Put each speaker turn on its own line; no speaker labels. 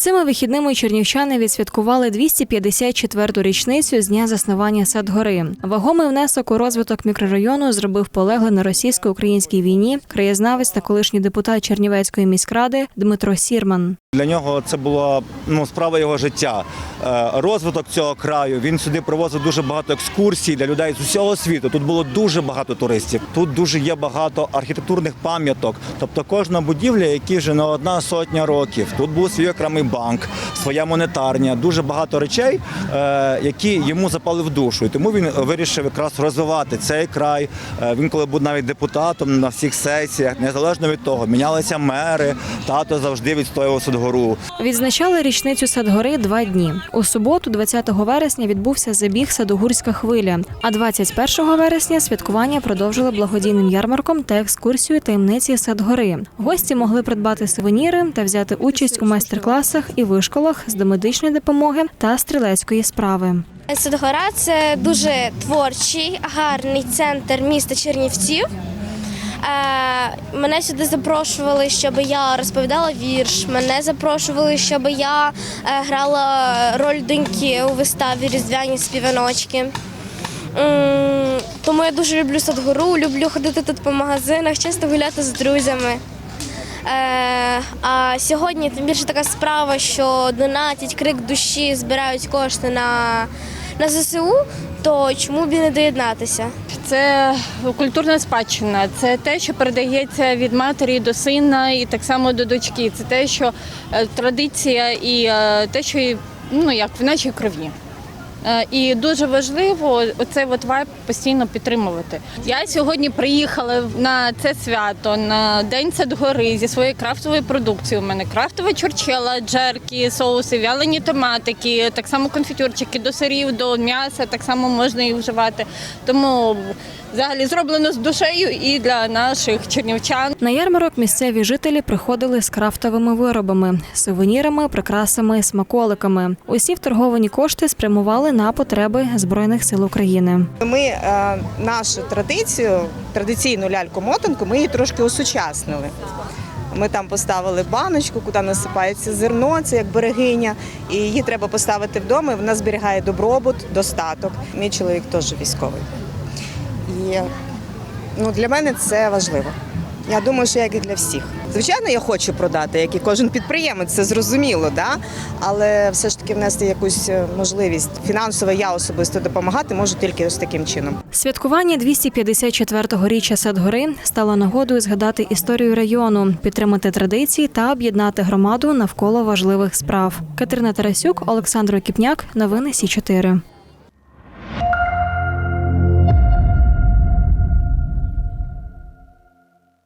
Цими вихідними чернівчани відсвяткували 254-ту річницю з дня заснування Садгори. Вагомий внесок у розвиток мікрорайону зробив полеглий на російсько-українській війні краєзнавець та колишній депутат Чернівецької міськради Дмитро Сірман.
Для нього це була ну, справа його життя. Е, Розвиток цього краю. Він сюди привозив дуже багато екскурсій для людей з усього світу. Тут було дуже багато туристів. Тут дуже є багато архітектурних пам'яток. Тобто кожна будівля, які вже не одна сотня років. Тут був свій окремий банк, своя монетарня, дуже багато речей, е, які йому запали в душу. І тому він вирішив якраз розвивати цей край. Е, Він коли був навіть депутатом на всіх сесіях, незалежно від того, мінялися мери. Тато завжди відстоював Судгору.
Відзначали річницю Садгори два дні. У суботу, 20 вересня, відбувся забіг Садогурська хвиля. А 21 вересня святкування продовжили благодійним ярмарком та екскурсією таємниці Садгори. Гості могли придбати сувеніри та взяти участь у майстер-класах і вишколах з домедичної допомоги та стрілецької справи.
Садгора це дуже творчий, гарний центр міста Чернівців. Е, Мене сюди запрошували, щоб я розповідала вірш. Мене запрошували, щоб я е, грала роль доньки у виставі Різдвяні співаночки. Тому я дуже люблю Садгору, люблю ходити тут по магазинах, часто гуляти з друзями. Е, а сьогодні тим більше така справа, що донатять крик душі, збирають кошти на, на ЗСУ, то чому б не доєднатися?
Це культурна спадщина, це те, що передається від матері до сина і так само до дочки. Це те, що е, традиція і е, те, що ну як в нашій крові. Е, І дуже важливо оцей от вайб постійно підтримувати. Я сьогодні приїхала на це свято на День Садгори зі своєю крафтовою продукцією. У мене крафтова чурчела, джерки, соуси, вялені томатики, так само конфітюрчики до сирів, до м'яса, так само можна їх вживати. Тому взагалі зроблено з душею і для наших чернівчан.
На ярмарок місцеві жителі приходили з крафтовими виробами, сувенірами, прикрасами, смаколиками. Усі вторговані кошти спрямували на потреби збройних сил України.
Ми е, нашу традицію, традиційну ляльку-мотанку, ми її трошки осучаснили. Ми там поставили баночку, куди насипається зерно, це як берегиня, і її треба поставити вдома. і Вона зберігає добробут, достаток. Мій чоловік теж військовий. І ну, для мене це важливо. Я думаю, що як і для всіх. Звичайно, я хочу продати, як і кожен підприємець, це зрозуміло, да? але все ж таки внести якусь е, можливість фінансово я особисто допомагати можу тільки ось таким чином.
Святкування 254-го річчя Садгори стало нагодою згадати історію району, підтримати традиції та об'єднати громаду навколо важливих справ. Катерина Тарасюк, Олександр Кіпняк, новини Сі 4